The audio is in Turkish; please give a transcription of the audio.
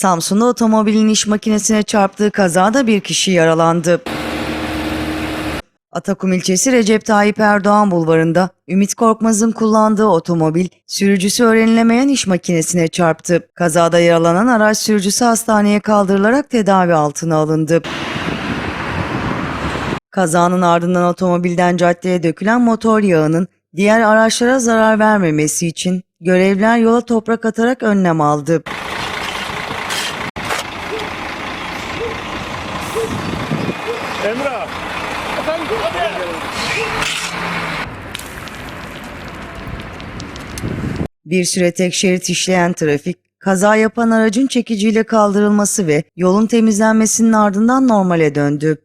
Samsun'da otomobilin iş makinesine çarptığı kazada bir kişi yaralandı. Atakum ilçesi Recep Tayyip Erdoğan bulvarında Ümit Korkmaz'ın kullandığı otomobil sürücüsü öğrenilemeyen iş makinesine çarptı. Kazada yaralanan araç sürücüsü hastaneye kaldırılarak tedavi altına alındı. Kazanın ardından otomobilden caddeye dökülen motor yağının diğer araçlara zarar vermemesi için görevliler yola toprak atarak önlem aldı. Emrah. Efendim hadi. Bir süre tek şerit işleyen trafik, kaza yapan aracın çekiciyle kaldırılması ve yolun temizlenmesinin ardından normale döndü.